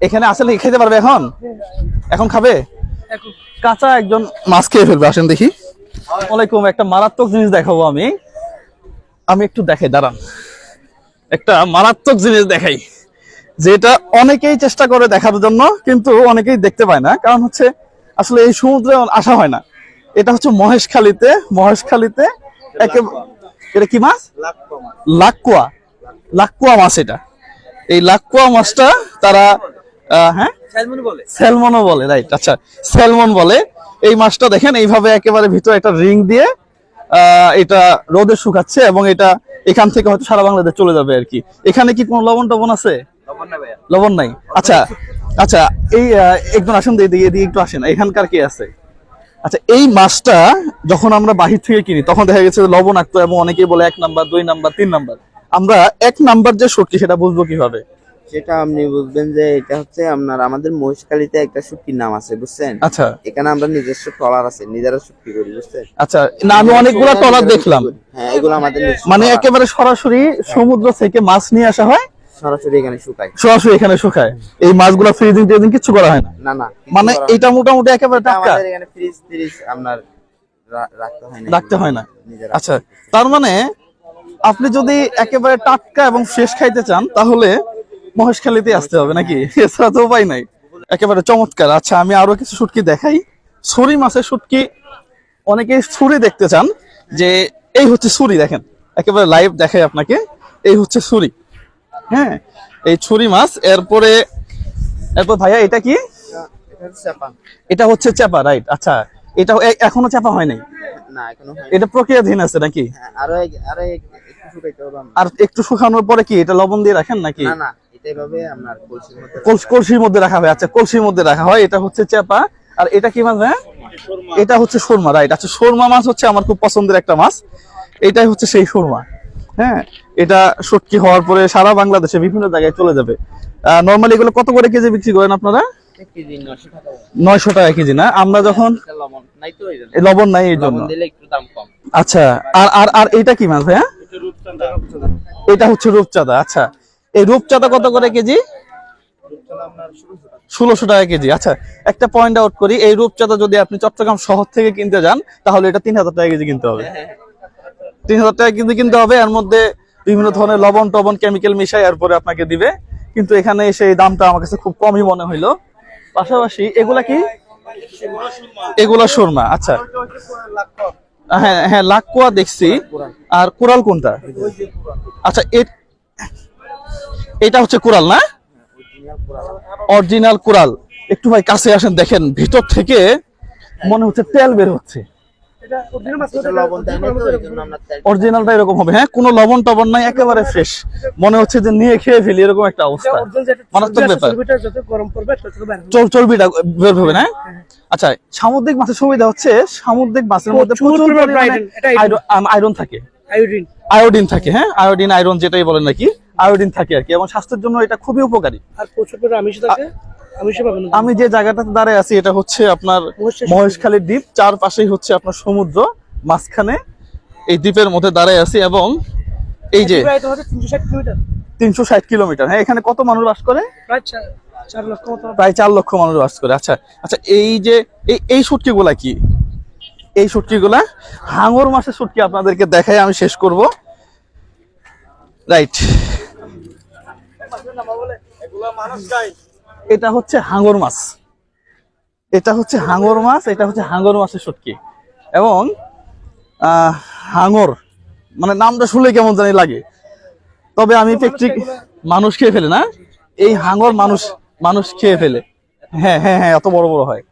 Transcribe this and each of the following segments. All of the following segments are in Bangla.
এখানে আসলে খেতে পারবে এখন? এখন খাবে? কাঁচা একজন মাছ খেয়ে ফেলবে আসেন দেখি। ওয়ালাইকুম একটা মারাত্মক জিনিস দেখাবো আমি। আমি একটু দেখাই দাঁড়ান। একটা মারাত্মক জিনিস দেখাই যেটা অনেকেই চেষ্টা করে দেখার জন্য কিন্তু অনেকেই দেখতে পায় না। কারণ হচ্ছে আসলে এই সমুদ্রে আসা হয় না। এটা হচ্ছে মহেশখালীতে মহেশখালীতে একে- এটা কি মাছ। লাক্কুয়া। লাক্কুয়া মাছ এটা। এই লাক্কুয়া মাছটা তারা হ্যাঁ? স্যালমনও বলে রাইট আচ্ছা স্যালমন বলে। এই মাছটা দেখেন এইভাবে একেবারে ভিতরে একটা রিং দিয়ে এটা রোদে শুকাচ্ছে এবং এটা এখান থেকে হয়তো সারা বাংলাদেশ চলে যাবে আর কি। এখানে কি কোনো লবণ টবণ আছে? লবণ নাই আচ্ছা আচ্ছা এই একজন আসেন একটু আসেন। এখানকার কি আছে? আচ্ছা এই মাছটা যখন আমরা বাহির থেকে কিনি তখন দেখা গেছে লবণাক্ত এবং অনেকেই বলে এক নাম্বার দুই নাম্বার তিন নাম্বার। আমরা এক নাম্বার যে সত্যি সেটা বুঝব কীভাবে? সেটা আপনি বুঝবেন যে এটা হচ্ছে আপনার আমাদের মহিষকালীতে একটা শুটকির নাম আছে বুঝছেন? আচ্ছা। এখানে আমরা নিজস্ব ট্রলার আছে নিজেরা শুটকি করি বুঝছেন? আচ্ছা না আমি অনেকগুলো ট্রলার দেখলাম। হ্যাঁ এগুলো আমাদের মানে একেবারে সরাসরি সমুদ্র থেকে মাছ নিয়ে আসা হয়? সরাসরি এখানে শুকাই সরাসরি এখানে শুকায়। এই মাছগুলো ফ্রিজিং টিজিং কিছু করা হয় না? না না মানে এটা মোটামুটি একেবারে টাটকা? আমাদের এখানে ফ্রিজ ফ্রিজ আপনার রাখতে হয় না। রাখতে হয় না। আচ্ছা তার মানে আপনি যদি একেবারে টাটকা এবং ফ্রেশ খাইতে চান তাহলে মহেশখালীতে আসতে হবে নাকি? এছাড়া তো উপায় নাই। একেবারে চমৎকার। আচ্ছা আমি আরও কিছু শুটকি দেখাই। ছুরি মাছের শুটকি অনেকেই ছুরি দেখতে চান যে এই হচ্ছে ছুরি দেখেন। একেবারে লাইভ দেখাই আপনাকে। এই হচ্ছে ছুরি। হ্যাঁ এই ছুরি মাছ। এরপরে এরপর ভাইয়া এটা কি? এটা হচ্ছে চাপা। এটা হচ্ছে চাপা রাইট আচ্ছা এটা এখনও চাপা হয় নাই? এটা প্রক্রিয়াধীন আছে নাকি? হ্যাঁ, আরও আরও আর একটু শুকানোর পরে কি এটা লবণ দিয়ে রাখেন নাকি? না না এটা আপনার কলসির মধ্যে কলসির মধ্যে রাখা হয় আচ্ছা কলসির মধ্যে রাখা হয় এটা হচ্ছে চাপা আর এটা কি মাছ হ্যাঁ এটা হচ্ছে সুরমা রাইট আচ্ছা সুরমা মাছ হচ্ছে আমার খুব পছন্দের একটা মাছ। এটাই হচ্ছে সেই সুরমা হ্যাঁ? এটা সটকি হওয়ার পরে সারা বাংলাদেশে বিভিন্ন জায়গায় চলে যাবে। নর্মালি এগুলো কত করে কেজি বিক্রি করেন আপনারা? নয়শো টাকা কেজি না? আমরা যখন লবণ নাই এই জন্য। লবণ নাই এই জন্য। লবণ দিলে একটু দাম কম। আচ্ছা আর আর আর এটা কি মাছ ভাইয়া? এটা হচ্ছে রূপচাঁদা আচ্ছা। এই রূপচাঁদা কত করে কেজি? ষোলোশো টাকা। কেজি আচ্ছা। একটা পয়েন্ট আউট করি এই রূপচাঁদা যদি আপনি চট্টগ্রাম শহর থেকে কিনতে যান তাহলে এটা তিন হাজার টাকা কেজি কিনতে হবে। তিন হাজার টাকা কেজি কিনতে হবে এর মধ্যে বিভিন্ন ধরনের লবণ টবণ কেমিক্যাল মিশাই এরপরে আপনাকে দিবে। কিন্তু এখানে এসে এই দামটা আমার কাছে খুব কমই মনে হইল। পাশাপাশি এগুলা কি? এগুলা সুরমা। আচ্ছা। হ্যাঁ হ্যাঁ লাকুয়া দেখছি। আর কোরাল কোনটা? আচ্ছা এটা হচ্ছে কোরাল না? Original coral. একটু ভাই কাছে আসেন, দেখেন, ভিতর থেকে মনে হচ্ছে তেল বের হচ্ছে। অরিজিনালটা এরকম হবে হ্যাঁ? কোনো লবণ টবণ নাই একেবারে ফ্রেশ মনে হচ্ছে যে নিয়ে খেয়ে ফেলি এরকম একটা অবস্থা। মারাত্মক ব্যাপার। চর্বিটা যত গরম পড়বে তত বের হবে। চল চর্বিটা বের হবে না আচ্ছা সামুদ্রিক মাছের সুবিধা হচ্ছে সামুদ্রিক মাছের মধ্যে প্রচুর। আয়রন- আয়রন থাকে। আয়োডিন আয়োডিন থাকে হ্যাঁ? আয়োডিন আয়রন যেটাই বলেন নাকি আয়োডিন থাকে আর কি এবং স্বাস্থ্যের জন্য এটা খুবই উপকারী। আর প্রচুর আমিষ থাকে। আমি যে জায়গাটাতে দাঁড়ায় আছি এটা হচ্ছে আপনার মহেশখালী। দ্বীপ। চারপাশেই হচ্ছে আপনার সমুদ্র মাঝখানে এই দ্বীপের মধ্যে দাঁড়ায় আছি এবং এই যে তিনশো ষাট কিলোমিটার। হ্যাঁ এখানে কত মানুষ বাস করে? প্রায় চার- লক্ষ মানুষ বাস করে। আচ্ছা আচ্ছা এই যে এই এই শুটকিগুলা কি? এই শুটকিগুলা হাঙর মাছের শুটকি আপনাদেরকে দেখাই আমি শেষ করব। রাইট এটা হচ্ছে হাঙর মাছ। এটা হচ্ছে হাঙর মাছ এটা হচ্ছে হাঙর মাছের শুটকি। এবং হাঙর মানে নামটা শুনলে কেমন জানি লাগে। তবে আমি প্র্যাকটিক মানুষ খেয়ে ফেলে না? এই হাঙর মানুষ মানুষ খেয়ে ফেলে। হ্যাঁ হ্যাঁ হ্যাঁ এত বড় বড় হয়।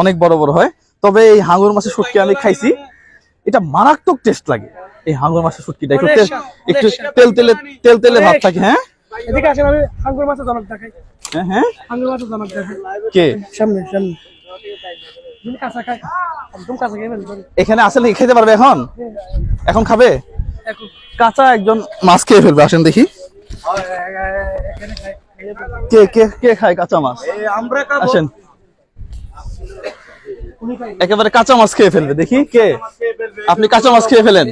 অনেক বড় বড় হয়। তবে এই হাঙর মাছের শুটকি আমি খাইছি। এটা মারাত্মক টেস্ট লাগে। এই হাঙর মাছের শুটকিটা একটু তেল একটু তেল তেলে তেল তেলে ভাব থাকে হ্যাঁ? এদিকে আসেন আমি হাঙ্গুর মাছের জনক দেখাই। হ্যাঁ? কে? সামনে সামনে। এখানে আসলে খেতে পারবে এখন? এখন খাবে? কাঁচা একজন মাছ খেয়ে ফেলবে আসেন দেখি। কে কে কে খায় কাঁচা মাছ? আসেন। একেবারে কাঁচা মাছ খেয়ে ফেলবে দেখি কে? আপনি কাঁচা মাছ খেয়ে ফেলেন?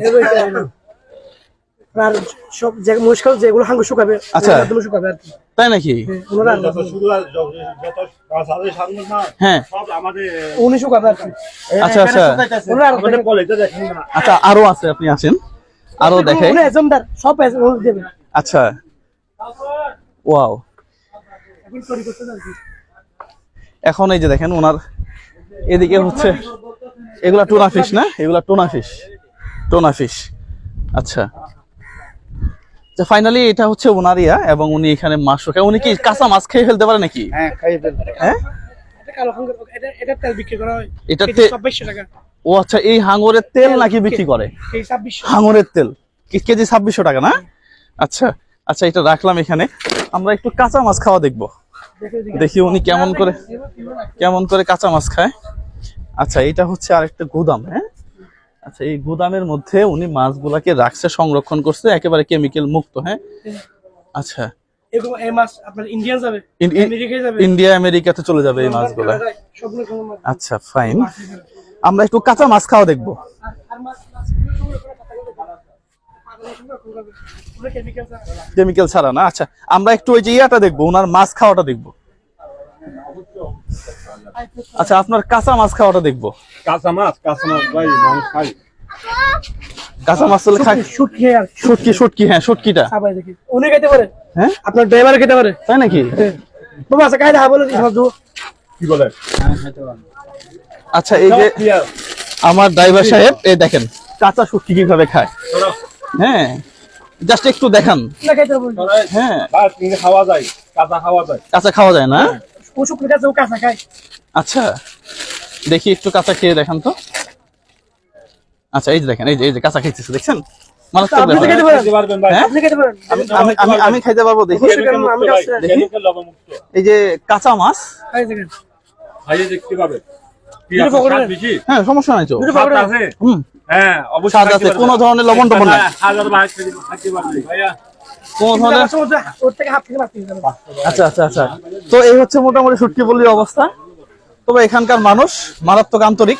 আর সব যে- মহিষকাল যেগুলো হাঙ্গু শুকাবে আচ্ছা। শুকাবে আর কি। তাই নাকি? হ্যাঁ, ওনারা শুরু যত যত সামনে না হ্যাঁ। সব আমাদের উনি শুকাবে আর কি। আচ্ছা আচ্ছা। ওনারা আর- আমাদের কলেজে দেখেন না। আচ্ছা আরও আছে আপনি আছেন? আরও দেখে উনি এজেন্ডার সব দেবে। আচ্ছা। ওয়াও। এখন এই যে দেখেন ওনার এদিকে হচ্ছে এগুলা টোনা ফিশ না? এগুলা টোনা ফিশ। Tuna fish. আচ্ছা। ফাইনালি এটা হচ্ছে ওনার ইয়া এবং উনি এখানে মাছ শুকায় উনি কি কাঁচা মাছ খেয়ে ফেলতে পারে নাকি? হ্যাঁ হ্যাঁ? এটা কালো হাঙ্গর এটা এটা তেল বিক্রি করা হয়। এটা 2600 টাকা। ও আচ্ছা এই হাঙরের তেল নাকি বিক্রি করে? এই 2600 হাঙরের তেল। কেজি ছাব্বিশশো টাকা না? আচ্ছা আচ্ছা এটা রাখলাম এখানে। আমরা একটু কাঁচা মাছ খাওয়া দেখব। দেখে দেখে দেখি উনি কেমন করে কেমন করে কাঁচা মাছ খায়। আচ্ছা এটা হচ্ছে আরেকটা গুদাম হ্যাঁ? আচ্ছা এই গুদামের মধ্যে উনি মাছগুলাকে রাখছে সংরক্ষণ করছে একেবারে কেমিক্যাল মুক্ত হ্যাঁ? আচ্ছা। ইন্ডিয়া আমেরিকাতে চলে যাবে এই মাছগুলা। আচ্ছা ফাইন আমরা একটু কাঁচা মাছ খাওয়া দেখব। কেমিক্যাল ছাড়া। না? আচ্ছা আমরা একটু ওই যে ইয়াটা দেখব ওনার মাছ খাওয়াটা দেখব। আচ্ছা আপনার কাঁচা মাছ খাওয়াটা দেখব। কাঁচা মাছ কাঁচা মাছ ভাই মানুষ খাই। কাঁচা মাছ তাহলে খাই। খেয়ে আর শুটকি। শুটকি হ্যাঁ শুটকিটা। সাবাই দেখি। উনি খেতে পারে? হ্যাঁ? আপনার ড্রাইভার খেতে পারে? তাই নাকি? বাবা আচ্ছা কায়দা বলে দিই কি বলে? আচ্ছা এই যে আমার ড্রাইভার সাহেব এই দেখেন কাঁচা শুটকি কীভাবে খায়। হ্যাঁ জাস্ট একটু দেখান। হ্যাঁ। খাওয়া যায় কাঁচা খাওয়া যায়। কাঁচা খাওয়া যায় না? ও শুকনো কাছে ও কাঁচা খায়। আচ্ছা দেখি একটু কাঁচা খেয়ে দেখান তো। আচ্ছা এই যে দেখেন এই যে এই যে কাঁচা খাইতেছে দেখছেন? হ্যাঁ? আমি খাইতে পারব দেখি। এই যে কাঁচা মাছ? হ্যাঁ সমস্যা নাই তো। হ্যাঁ, স্বাদ আছে, কোনো ধরনের লবণ টবণ নাই। আচ্ছা আচ্ছা আচ্ছা। তো এই হচ্ছে মোটামুটি সুটকি বলির অবস্থা। তবে এখানকার মানুষ মারাত্মক আন্তরিক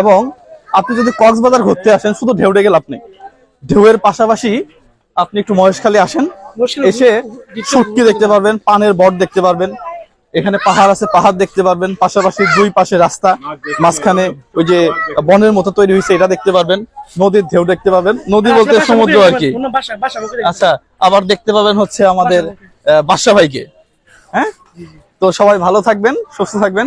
এবং আপনি যদি কক্সবাজার ঘুরতে আসেন শুধু ঢেউ ডেকে লাভ নেই। ঢেউয়ের পাশাপাশি আপনি একটু মহেশখালী আসেন এসে সুটকি দেখতে পারবেন পানের বট দেখতে পারবেন এখানে পাহাড় আছে পাহাড় দেখতে পারবেন পাশাপাশি দুই পাশে রাস্তা মাঝখানে ওই যে বনের মতো তৈরি হয়েছে এটা দেখতে পারবেন নদীর ঢেউ দেখতে পাবেন নদী বলতে সমুদ্র আর কি। আচ্ছা আবার দেখতে পাবেন হচ্ছে আমাদের বাদশা ভাইকে। হ্যাঁ? তো সবাই ভালো থাকবেন সুস্থ থাকবেন।